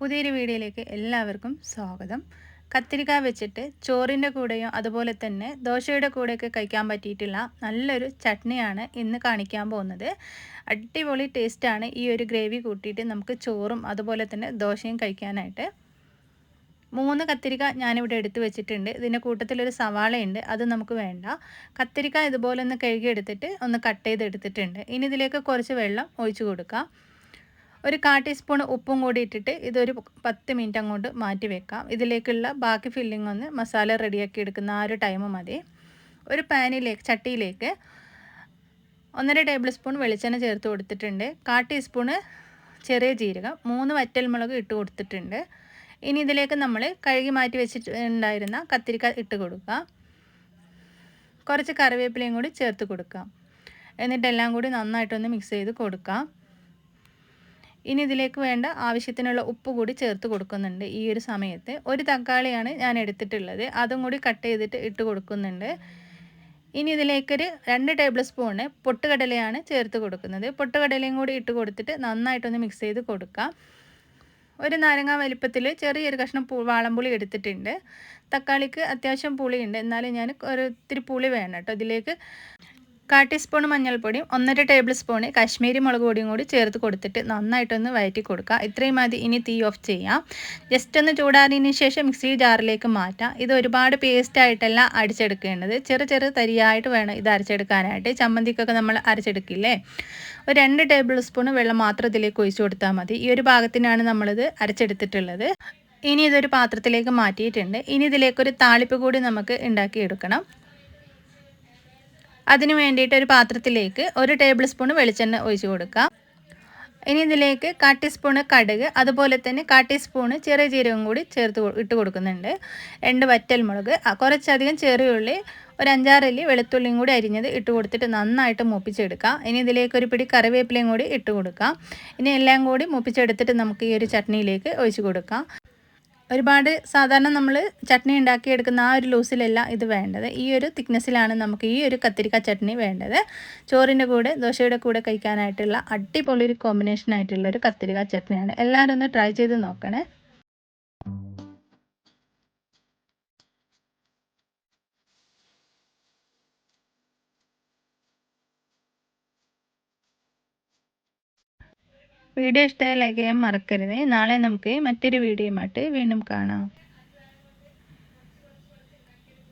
പുതിയൊരു വീഡിയോയിലേക്ക് എല്ലാവർക്കും സ്വാഗതം. കത്തിരിക്ക വെച്ചിട്ട് ചോറിന്റെ കൂടെയും അതുപോലെ തന്നെ ദോശയുടെ കൂടെയൊക്കെ കഴിക്കാൻ പറ്റിയിട്ടുള്ള നല്ലൊരു ചട്നിയാണ് ഇന്ന് കാണിക്കാൻ പോകുന്നത്. അടിപൊളി ടേസ്റ്റാണ് ഈ ഒരു ഗ്രേവി കൂട്ടിയിട്ട് നമുക്ക് ചോറും അതുപോലെ തന്നെ ദോശയും കഴിക്കാനായിട്ട്. മൂന്ന് കത്തിരിക്ക ഞാനിവിടെ എടുത്തു വെച്ചിട്ടുണ്ട്. ഇതിന്റെ കൂട്ടത്തിലൊരു സവാളയുണ്ട് അത് നമുക്ക് വേണ്ട. കത്തിരിക്ക ഇതുപോലെ ഒന്ന് കഴുകി എടുത്തിട്ട് ഒന്ന് കട്ട് ചെയ്ത് എടുത്തിട്ടുണ്ട് ഇനി ഇതിലേക്ക് കുറച്ച് വെള്ളം ഒഴിച്ചു കൊടുക്കാം. ഒരു കാ ടീസ്പൂൺ ഉപ്പും കൂടി ഇട്ടിട്ട് ഇതൊരു പത്ത് മിനിറ്റ് അങ്ങോട്ട് മാറ്റി വെക്കാം. ഇതിലേക്കുള്ള ബാക്കി ഫില്ലിംഗ് ഒന്ന് മസാല റെഡിയാക്കി എടുക്കുന്ന ആ ഒരു ടൈം മതി. ഒരു പാനിലേക്ക് ചട്ടിയിലേക്ക് ഒന്നര ടേബിൾ സ്പൂൺ വെളിച്ചെണ്ണ ചേർത്ത് കൊടുത്തിട്ടുണ്ട്. കാ ടീസ്പൂൺ ചെറിയ ജീരകം മൂന്ന് വറ്റൽമുളക് ഇട്ട് കൊടുത്തിട്ടുണ്ട്. ഇനി ഇതിലേക്ക് നമ്മൾ കഴുകി മാറ്റി വെച്ചിട്ടുണ്ടായിരുന്ന കത്തിരിക്ക ഇട്ട് കൊടുക്കുക കുറച്ച് കറിവേപ്പിലയും കൂടി ചേർത്ത് കൊടുക്കാം. എന്നിട്ടെല്ലാം കൂടി നന്നായിട്ടൊന്ന് മിക്സ് ചെയ്ത് കൊടുക്കാം. ഇനി ഇതിലേക്ക് വേണ്ട ആവശ്യത്തിനുള്ള ഉപ്പ് കൂടി ചേർത്ത് കൊടുക്കുന്നുണ്ട് ഈ ഒരു സമയത്ത്. ഒരു തക്കാളിയാണ് ഞാൻ എടുത്തിട്ടുള്ളത്. അതും കൂടി കട്ട് ചെയ്തിട്ട് ഇട്ട് കൊടുക്കുന്നുണ്ട്. ഇനി ഇതിലേക്കൊരു രണ്ട് ടേബിൾ സ്പൂണ് പൊട്ടുകടലയാണ് ചേർത്ത് കൊടുക്കുന്നത്. പൊട്ടുകടലയും കൂടി ഇട്ട് കൊടുത്തിട്ട് നന്നായിട്ടൊന്ന് മിക്സ് ചെയ്ത് കൊടുക്കാം. ഒരു നാരങ്ങ വലിപ്പത്തിൽ ചെറിയൊരു കഷ്ണം പൂ വാളംപുളി എടുത്തിട്ടുണ്ട്. തക്കാളിക്ക് അത്യാവശ്യം പുളിയുണ്ട്. എന്നാലും ഞാൻ ഒരു ഇത്തിരി പുളി വേണം കേട്ടോ. ഇതിലേക്ക് കാ ടീസ്പൂൺ മഞ്ഞൾപ്പൊടിയും ഒന്നര ടേബിൾ സ്പൂണ് കാശ്മീരി മുളക് പൊടിയും കൂടി ചേർത്ത് കൊടുത്തിട്ട് നന്നായിട്ടൊന്ന് വയറ്റി കൊടുക്കുക. ഇത്രയും മതി. ഇനി തീ ഓഫ് ചെയ്യാം. ജസ്റ്റ് ഒന്ന് ചൂടാറിയതിന് ശേഷം മിക്സി ജാറിലേക്ക് മാറ്റാം. ഇത് ഒരുപാട് പേസ്റ്റ് ആയിട്ടല്ല അടിച്ചെടുക്കേണ്ടത് ചെറു ചെറു തരിയായിട്ട് വേണം ഇത് അരച്ചെടുക്കാനായിട്ട്. ചമ്മന്തിക്കൊക്കെ നമ്മൾ അരച്ചെടുക്കില്ലേ? ഒരു രണ്ട് ടേബിൾ സ്പൂൺ വെള്ളം മാത്രം ഇതിലേക്ക് ഒഴിച്ചു കൊടുത്താൽ മതി. ഈ ഒരു ഭാഗത്തിനാണ് നമ്മളിത് അരച്ചെടുത്തിട്ടുള്ളത്. ഇനി ഇതൊരു പാത്രത്തിലേക്ക് മാറ്റിയിട്ടുണ്ട്. ഇനി ഇതിലേക്കൊരു താളിപ്പ് കൂടി നമുക്ക് ഉണ്ടാക്കിയെടുക്കണം. അതിന് വേണ്ടിയിട്ട് ഒരു പാത്രത്തിലേക്ക് ഒരു ടേബിൾ സ്പൂൺ വെളിച്ചെണ്ണ ഒഴിച്ച് കൊടുക്കാം ഇനി ഇതിലേക്ക് കാ ടീസ്പൂണ് കടുക് അതുപോലെ തന്നെ കാ ടീസ്പൂണ് ചെറിയ ജീരകം കൂടി ചേർത്ത് ഇട്ട് കൊടുക്കുന്നുണ്ട്. രണ്ട് വറ്റൽ മുളക് കുറച്ചധികം ചെറിയ ഉള്ളി ഒരു അഞ്ചാറല്ലി വെളുത്തുള്ളിയും കൂടി അരിഞ്ഞത് ഇട്ട് കൊടുത്തിട്ട് നന്നായിട്ട് മൂപ്പിച്ചെടുക്കാം ഇനി ഇതിലേക്ക് ഒരു പിടി കറിവേപ്പിലയും കൂടി ഇട്ട് കൊടുക്കാം ഇനി എല്ലാം കൂടി മൂപ്പിച്ചെടുത്തിട്ട് നമുക്ക് ഈ ഒരു ചട്നിയിലേക്ക് ഒഴിച്ച് കൊടുക്കാം. ഒരുപാട് സാധാരണ നമ്മൾ ചട്നി ഉണ്ടാക്കി എടുക്കുന്ന ആ ഒരു ലൂസിലല്ല ഇത് വേണ്ടത്. ഈ ഒരു തിക്നെസ്സിലാണ് നമുക്ക് ഈ ഒരു കത്തിരിക്ക ചട്നി വേണ്ടത്. ചോറിന്റെ കൂടെ ദോശയുടെ കൂടെ കഴിക്കാനായിട്ടുള്ള അടിപൊളി ഒരു കോമ്പിനേഷൻ ആയിട്ടുള്ള ഒരു കത്തിരിക്ക ചട്നിയാണ്. എല്ലാവരും ഒന്ന് ട്രൈ ചെയ്ത് നോക്കണേ. വീഡിയോ ഇഷ്ടമായി ലൈക്ക് ചെയ്യാൻ മറക്കരുത്. നാളെ നമുക്ക് മറ്റൊരു വീഡിയോയുമായിട്ട് വീണ്ടും കാണാം.